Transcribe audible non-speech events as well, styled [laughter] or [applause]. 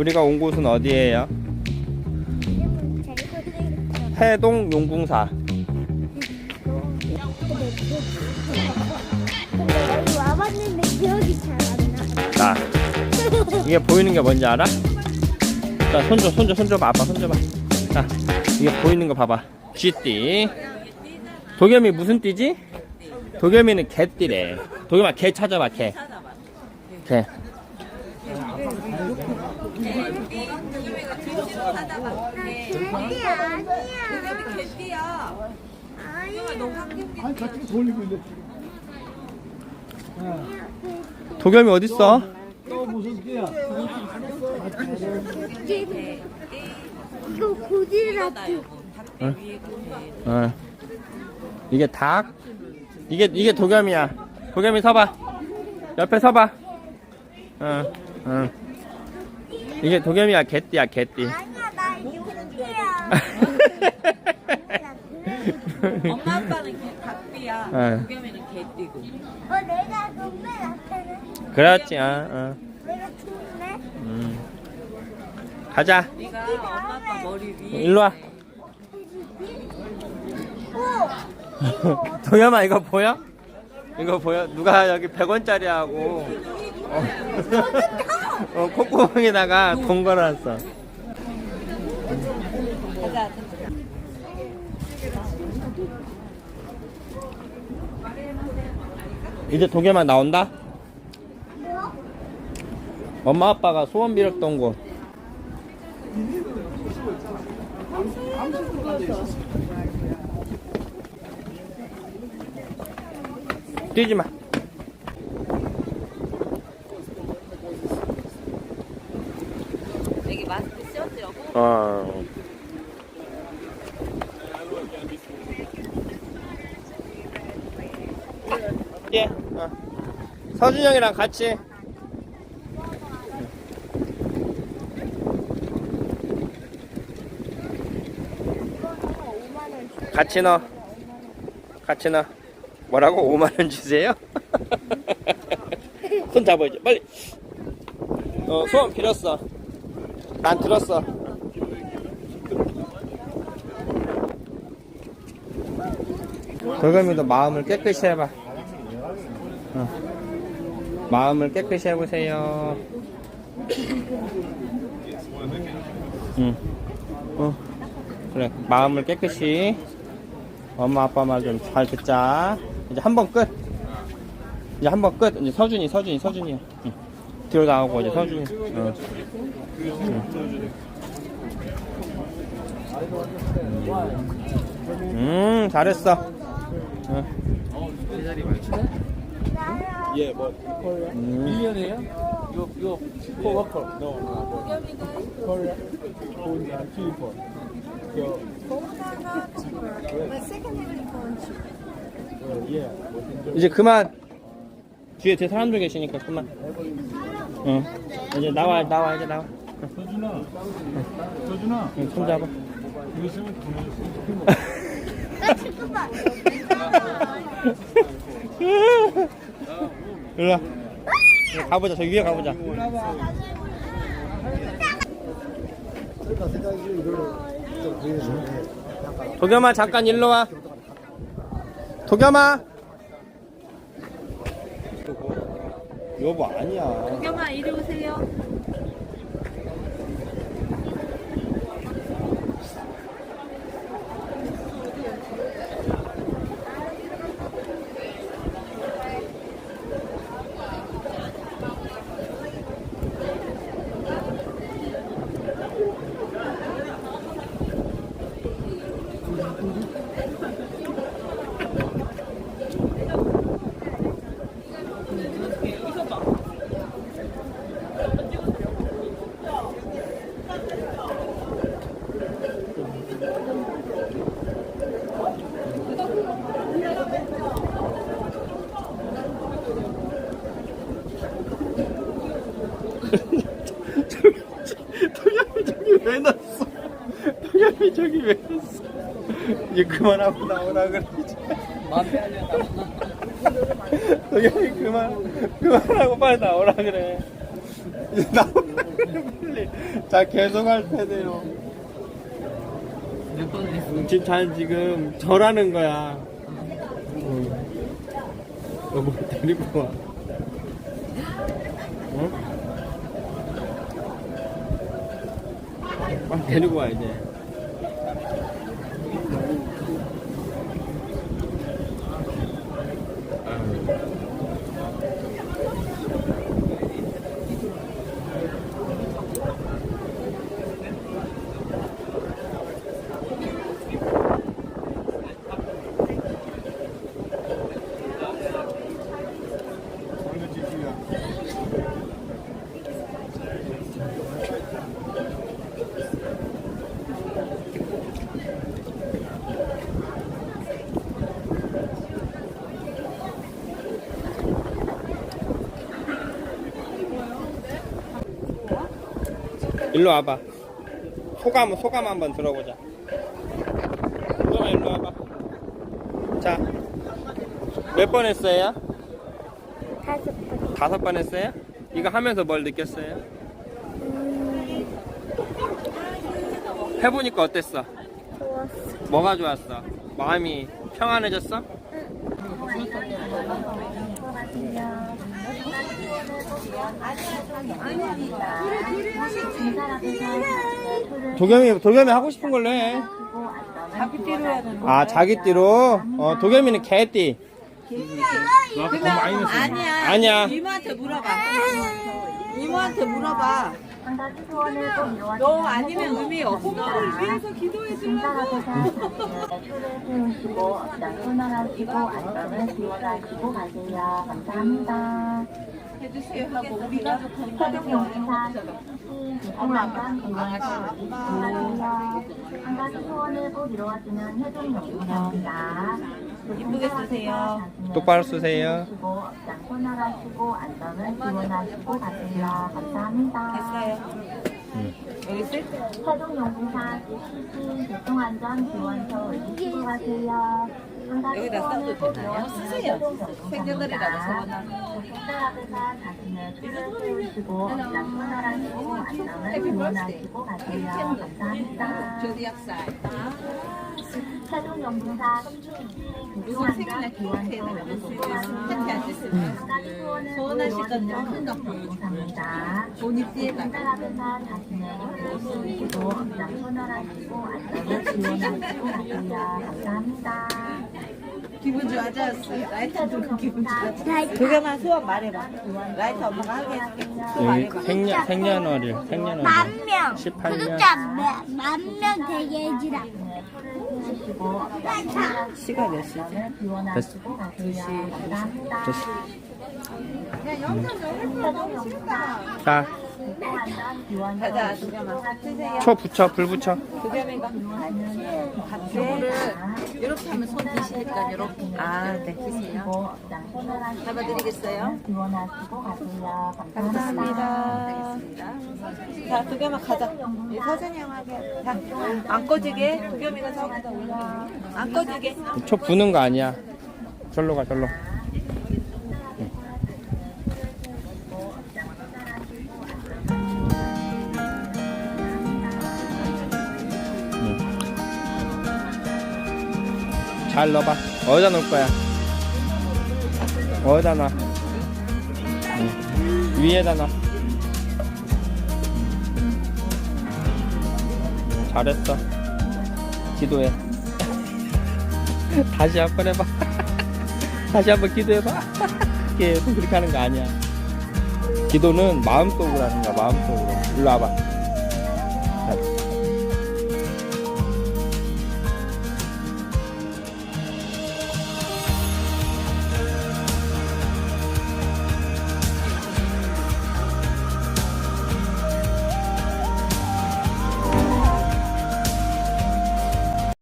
우리가 온 곳은 어디예요? 해동 용궁사. 와봤는데 기억이 잘 안 나. 자, 이게 보이는 게 뭔지 알아? 자, 손줘, 손줘, 손줘 봐봐, 손줘 봐. 자, 이게 보이는 거 봐봐. 쥐띠. 도겸이 무슨 띠지? 도겸이는 개띠래. 도겸아, 개 찾아봐, 개. 개. 개띠 아니야. 개띠야. 아니야. 너 아니 저쪽에 돌리고 있는데 도겸이 어딨어? 또 무슨 띠야? 이거. 닭대 위에 고개. 어. 이게 닭? 이게, 이게 도겸이야. 도겸이 서봐. 옆에 서봐. 어, 어. 이게 도겸이야, 개띠야, 개띠. 육띠야. 엄마 아빠는 개 닭띠야. 어. 도겸이는 개띠고. 어 내가 동네 앞에는 그렇지, 어, 어. 내가 동네. 음. 가자. 네가 엄마 아빠 머리 위에. 일로 와. 오. [laughs] 도겸아, 이거 보여? 이거 보여? 누가 여기 100원짜리 하고, 어, 어 콧구멍에다가 돈 걸어놨어. 이제 도겸아 나온다? 뭐? 엄마 아빠가 소원 빌었던 곳. 뛰지 마. 여기 마스크 씌웠지 여보? 어. 예. 어. 서준 형이랑 같이. 같이 넣어. 같이 넣어. 뭐라고? 5만 원 주세요? [laughs] 손 잡아야지. 빨리. 어, 소원 빌었어. 난 들었어. 돌감이도 마음을 깨끗이 해봐. 어. 마음을 깨끗이 해보세요. 응. 어. 그래. 마음을 깨끗이. 엄마 아빠 말 좀 잘 듣자. 이제 한 번 끝. 이제 한 번 끝. 이제 서준이, 서준이, 서준이야. 응. 뒤로 나오고 이제 서준이. 어. 음, 잘했어. 어. 예, 뭐 음. 1년이에요? 이거 이거 코워커 no 코리아 코리아 필리폰 예 이제 그만. 뒤에 제 사람들 계시니까 그만. 응. 이제 나와, 나와, 이제 나와. 서준아 서준아 응, 손 잡아. 이거 있으면 보내줬어 나 잠깐만. 일로 와. 가보자, 저 위에 가보자. 도겸아, 잠깐 일로 와. 도겸아. 여보, 아니야. 도겸아 이리 오세요. 저기 왜 놨어? 도겸이 저기 왜 놨어? 이제 그만하고 나오라 그래. 도겸이 그만, 그만하고 빨리 나오라 그래. 이제 나오라 그래. 빨리. 자, 계속 할 테네요. 몇번 했어? 지금 잘 지금 절하는 거야. 응. 여보 데리고 와. 응? 빨리 데리고 와 이제. 일로 와봐. 소감 소감 한번 들어보자. 소감 일로 와봐. 자, 몇 번 했어요? 다섯 번. 다섯 번 했어요? 이거 하면서 뭘 느꼈어요? 해보니까 어땠어? 좋았어. 뭐가 좋았어? 마음이 평안해졌어? 도겸이 도겸이 하고 싶은 걸로 해. 자기 띠로 해야 되는 아 자기 띠로. 어 도겸이는 개띠. 아니야. 아니야. 이모한테 물어봐. 이모한테 물어봐. 너 아니면 의미 없어. 위해서 기도해 주려고. 세우시고 양손하시고 안전을 지원하시고 가세요. 감사합니다. 해주세요 하고 우리가 용산 교통안전 지원서 가세요. 한 가지 소원을 꼭 이루어주는 해동 용산입니다. 이쁘게 쓰세요. 똑바로 쓰세요. 양손하시고 안전을 지원하시고 가세요. 감사합니다. 됐어요. 여기 쓸 때. 세종용산 교통안전 지원서 올리시고 가세요. 여기다 써도 되나요? 쓰세요. 세종용산입니다. 생년월일이라도 적어놔. 식사 앞에서 자신의 줄을 세우시고 양손하시고 안전을 지원하시고 가세요. 감사합니다. 조디약살. 감사합니다. 자신의 안전을 지원하시고 가세요. 감사합니다. 기분 좋아졌어요. 라이터 들고 기분 좋아졌어. 라이터. 그거만 소원 말해봐. 라이터 엄마가 하게 해줄게. 말해봐. 여기 생년 생년월일 생년월일. 만 명. 18년. 구독자 만 명 되게 해주라. 시간 몇 시지? 지원하시고 가세요. 감사합니다. 자, 가자, 두겸아. 드세요. 초 붙여 불 붙여. 두겸이가. 이거를 이렇게 하면 손 드시니까 이렇게. 아, 네. 드세요. 잡아드리겠어요? 감사합니다. 자, 두겸아 가자. 이 서준이 형하게. 자, 안 꺼지게. 두겸이가 저기다 올려. 안 꺼지게. 초 부는 거 아니야. 절로 가 절로. 잘 넣어봐. 어디다 놓을 거야? 어디다 놔? 응. 위에다 놔. 응, 잘했어. 기도해. [laughs] 다시 한 번 해봐. [laughs] 다시 한 번 기도해봐. [laughs] 계속 그렇게 하는 거 아니야. 기도는 마음속으로 하는 거야, 마음속으로. 일로 와봐. 자,